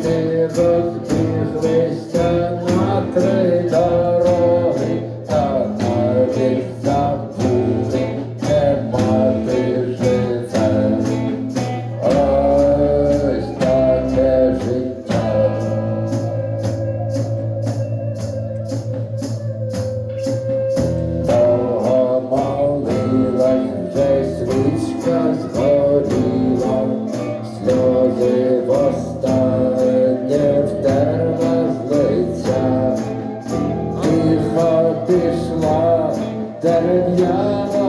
Never. Derevyan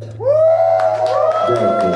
네, 네.